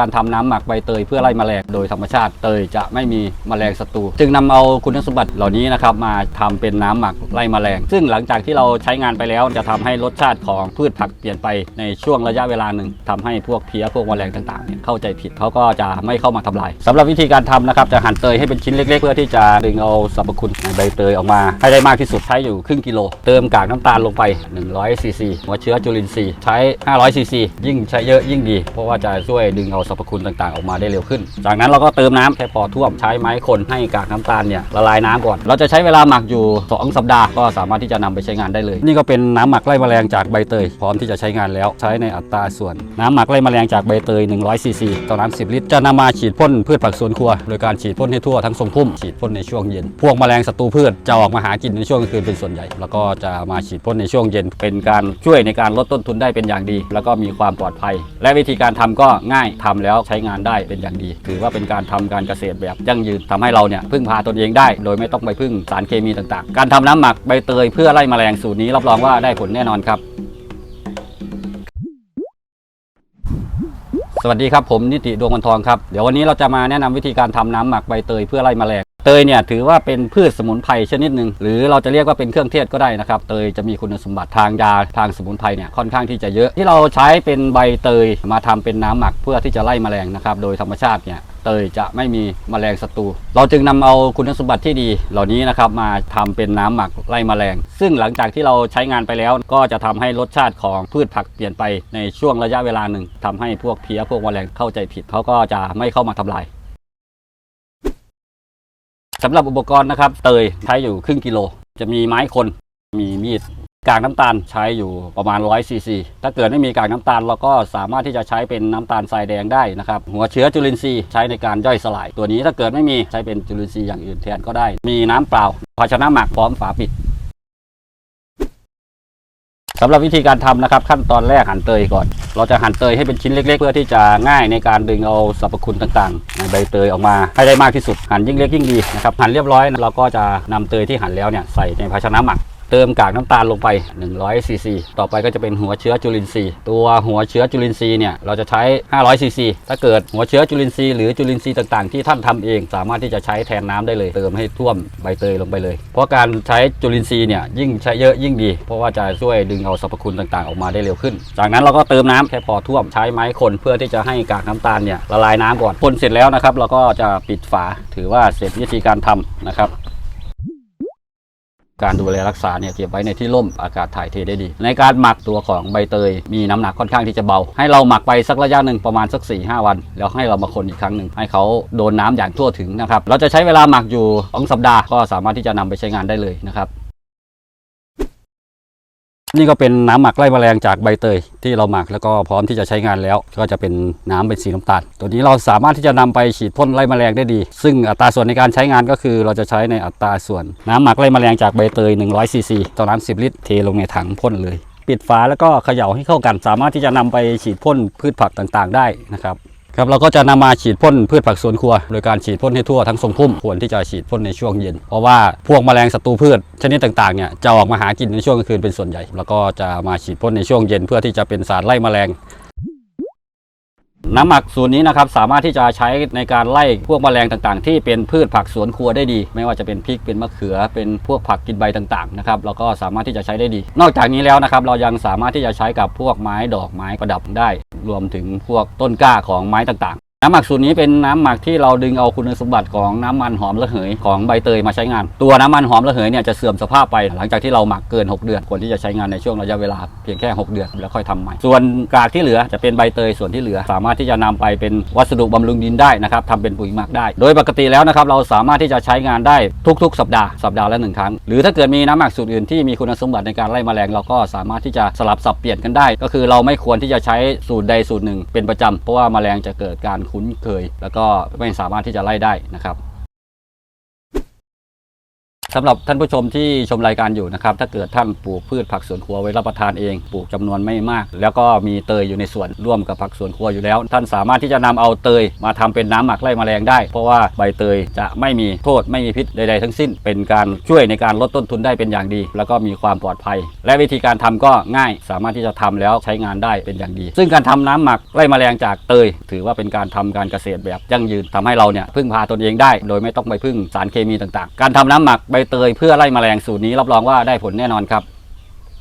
การทำน้ำหมักใบเตยเพื่อไล่แมลงโดยธรรมชาติเตยจะไม่มีแมลงศัตรูจึงนำเอาคุณสมบัติเหล่านี้นะครับมาทำเป็นน้ำหมักไล่แมลง ซึ่งหลังจากที่เราใช้งานไปแล้วจะทำให้รสชาติของพืชผักเปลี่ยนไปในช่วงระยะเวลาหนึ่งทำให้พวกเพี้ยพวกแมลงต่างๆเนี่ยเข้าใจผิดเขาก็จะไม่เข้ามาทำลายสำหรับวิธีการทำนะครับจะหั่นเตยให้เป็นชิ้นเล็ก ๆ เพื่อที่จะดึงเอาสรรพคุณในใบเตยออกมา ให้ได้มากที่สุดใช้อยู่ครึ่งกิโล เติมกากน้ำตาลลงไป100ซีซีหัวเชื้อจุลินทรีย์ใช้500ซีซียิ่งใช้เยอะยิ่งดี เพราะว่าจะช่วยดึงเอาสรรพคุณต่างๆ ออกมาได้เร็วขึ้น จากนั้นเราก็เติมน้ำแค่พอท่วมใช้ไม้คนให้กากน้ำตาลเนี่ยละลายน้ำก่อน เราจะใช้เวลาหมักอยู่ 2 สัปดาห์ก็สามารถที่จะนำไปใช้งานได้เลย นี่ก็เป็นน้ำหมักไล่แมลงจากใบเตย พร้อมที่จะใช้งานแล้วใช้ในอัตราส่วน น้ำหมักไล่แมลงจากใบเตย100ซีซีต่อน้ำ10 ลิตร จะนำมาฉีดพ่นพืชผักสวนครัว โดยการฉีดพ่นให้ทั่วทั้งทรงพุ่มฉีดพ่นในช่วงเย็น พวกแมลงศัตรูพืชจะออกมาหากินในช่วงกลางคืนเป็นส่วนใหญ่ แล้วก็จะมาฉีดพ่นในช่วงเย็น เป็นการช่วยในการลดต้นทุนได้เป็นอย่างดี แล้วก็มีความปลอดภัย และวิธีการทำก็ง่ายทำแล้วใช้งานได้เป็นอย่างดี ถือว่าเป็นการทำการเกษตรแบบยั่งยืนทำให้เราเนี่ยพึ่งพาตนเองได้ โดยไม่ต้องไปพึ่งสารเคมีต่างๆ การทำน้ำหมักใบเตยเพื่อไล่แมลงสูตรนี้รับรองว่าได้ผลแน่นอนครับสวัสดีครับผมนิติดวงวันทองครับ เดี๋ยววันนี้เราจะมาแนะนำวิธีการทำน้ำหมักใบเตยเพื่อไล่แมลง เตยเนี่ยถือว่าเป็นพืชสมุนไพรชนิดหนึ่งหรือเราจะเรียกว่าเป็นเครื่องเทศก็ได้นะครับเตยจะมีคุณสมบัติทางยาทางสมุนไพรเนี่ยค่อนข้างที่จะเยอะ ที่เราใช้เป็นใบเตยมาทำเป็นน้ำหมักเพื่อที่จะไล่แมลงนะครับโดยธรรมชาติเนี่ยเตยจะไม่มีแมลงศัตรู เราจึงนำเอาคุณสมบัติที่ดี เหล่านี้นะครับมาทำเป็นน้ำหมักไล่แมลง ซึ่งหลังจากที่เราใช้งานไปแล้ว ก็จะทำให้รสชาติของพืชผักเปลี่ยนไปในช่วงระยะเวลาหนึ่งทำให้พวกเพี้ยพวกแมลงเข้าใจผิดเขาก็จะไม่เข้ามาทำลาย สำหรับอุปกรณ์นะครับ เตยใช้อยู่ครึ่งกิโล จะมีไม้คน มีมีดกากน้ำตาลใช้อยู่ประมาณ100ซีซีถ้าเกิดไม่มีกากน้ำตาลเราก็สามารถที่จะใช้เป็นน้ำตาลทรายแดงได้นะครับ หัวเชื้อจุลินทรีย์ใช้ในการย่อยสลาย ตัวนี้ถ้าเกิดไม่มีใช้เป็นจุลินทรีย์อย่างอื่นแทนก็ได้ มีน้ำเปล่า ภาชนะหมักพร้อมฝาปิด สำหรับวิธีการทำนะครับ ขั้นตอนแรกหั่นเตยก่อน เราจะหั่นเตยให้เป็นชิ้นเล็ก ๆ เพื่อที่จะง่ายในการดึงเอาสรรพคุณต่างๆในใบเตยออกมาให้ได้มากที่สุดหั่นยิ่งเล็กยิ่งดีนะครับหั่นเรียบร้อยเราก็จะนำเตยที่หั่นแล้วเนี่ยใส่ในภาชนะหมัก เติมกากน้ำตาลลงไป100ซีซีต่อไปก็จะเป็นหัวเชื้อจุลินทรีย์ ตัวหัวเชื้อจุลินทรีย์เนี่ยเราจะใช้ 500ซีซีถ้าเกิดหัวเชื้อจุลินทรีย์หรือจุลินทรีย์ต่างๆ ที่ท่านทำเอง สามารถที่จะใช้แทนน้ำได้เลย เติมให้ท่วมใบเตยลงไปเลย เพราะการใช้จุลินทรีย์เนี่ยยิ่งใช้เยอะยิ่งดี เพราะว่าจะช่วยดึงเอาสรรพคุณต่างๆ ออกมาได้เร็วขึ้น จากนั้นเราก็เติมน้ำแค่พอท่วมใช้ไม้คนเพื่อที่จะให้กากน้ำตาลเนี่ยละลายน้ำก่อนคนเสร็จแล้วนะครับเราก็จะปิดฝาถือว่าเสร็จวิธีการทำนะครับ การดูแลรักษาเนี่ยเก็บไว้ในที่ร่มอากาศถ่ายเทได้ดี ในการหมักตัวของใบเตย มีน้ำหนักค่อนข้างที่จะเบา ให้เราหมักไปสักระยะหนึ่งประมาณสัก4ีหวัน แล้วให้เรามาคนอีกครั้งหนึ่งให้เขาโดนน้ำอย่างทั่วถึงนะครับเราจะใช้เวลาหมักอยู่2สัปดาห์ก็สามารถที่จะนำไปใช้งานได้เลยนะครับ นี่ก็เป็นน้ำหมักไล่แมลงจากใบเตยที่เราหมักแล้วก็พร้อมที่จะใช้งานแล้ว ก็จะเป็นน้ำเป็นสีน้ำตาล ตัวนี้เราสามารถที่จะนำไปฉีดพ่นไล่แมลงได้ดี ซึ่งอัตราส่วนในการใช้งานก็คือเราจะใช้ในอัตราส่วนน้ำหมักไล่แมลงจากใบเตย100ซีซีต่อน้ำ10 ลิตรเทลงในถังพ่นเลย ปิดฝาแล้วก็เขย่าให้เข้ากัน สามารถที่จะนำไปฉีดพ่นพืชผักต่างๆ ได้นะครับ ครับเราก็จะนำมาฉีดพ่นพืชผักสวนครัว โดยการฉีดพ่นให้ทั่วทั้งทรงพุ่มควรที่จะฉีดพ่นในช่วงเย็น เพราะว่าพวกแมลงศัตรูพืชชนิดต่างๆเนี่ยจะออกมาหากินในช่วงกลางคืนเป็นส่วนใหญ่ แล้วก็จะมาฉีดพ่นในช่วงเย็นเพื่อที่จะเป็นสารไล่แมลง น้ำหมักสูตรนี้นะครับสามารถที่จะใช้ในการไล่พวกแมลงต่างๆ ที่เป็นพืชผักสวนครัวได้ดี ไม่ว่าจะเป็นพริกเป็นมะเขือ เป็นพวกผักกินใบต่างๆนะครับเราก็สามารถที่จะใช้ได้ดี นอกจากนี้แล้วนะครับเรายังสามารถที่จะใช้กับพวกไม้ดอกไม้ประดับได้ รวมถึงพวกต้นกล้าของไม้ต่างๆ น้ำหมักสูตรนี้เป็นน้ำหมักที่เราดึงเอาคุณสมบัติของน้ำมันหอมระเหยของใบเตยมาใช้งาน ตัวน้ำมันหอมระเหยเนี่ยจะเสื่อมสภาพไป หลังจากที่เราหมักเกิน 6 เดือนควรที่จะใช้งานในช่วงระยะเวลาเพียงแค่ 6 เดือนแล้วค่อยทำใหม่ ส่วนกากที่เหลือจะเป็นใบเตยส่วนที่เหลือ สามารถที่จะนำไปเป็นวัสดุบำรุงดินได้นะครับทำเป็นปุ๋ยหมักได้ โดยปกติแล้วนะครับเราสามารถที่จะใช้งานได้ทุก ๆ สัปดาห์สัปดาห์ละหนึ่งครั้ง หรือถ้าเกิดมีน้ำหมักสูตรอื่นที่มีคุณสมบัติในการไล่แมลงเราก็สามารถที่จะสลับสับเปลี่ยนกันได้ ก็คือเราไม่ควรที่จะใช้สูตรใดสูตรหนึ่งเป็นประจำเพราะว่าแมลงจะเกิดการคุ้นเคย แล้วก็ไม่สามารถที่จะไล่ได้นะครับ สำหรับท่านผู้ชมที่ชมรายการอยู่นะครับ ถ้าเกิดท่านปลูกพืชผักสวนครัวไว้รับประทานเอง ปลูกจำนวนไม่มาก แล้วก็มีเตยอยู่ในสวนร่วมกับผักสวนครัวอยู่แล้ว ท่านสามารถที่จะนำเอาเตยมาทำเป็นน้ำหมักไล่แมลงได้ เพราะว่าใบเตยจะไม่มีโทษไม่มีพิษใดๆทั้งสิ้น เป็นการช่วยในการลดต้นทุนได้เป็นอย่างดี แล้วก็มีความปลอดภัย และวิธีการทำก็ง่าย สามารถที่จะทำแล้วใช้งานได้เป็นอย่างดี ซึ่งการทำน้ำหมักไล่แมลงจากเตย ถือว่าเป็นการทำการเกษตรแบบยั่งยืนทำให้เราเนี่ยพึ่งพาตนเองได้ โดยไม่ต้องไปพึ่งสารเคมีต่างๆ การทำน้ำหมักใบเตยเพื่อไล่แมลงสูตรนี้รับรองว่าได้ผลแน่นอนครับ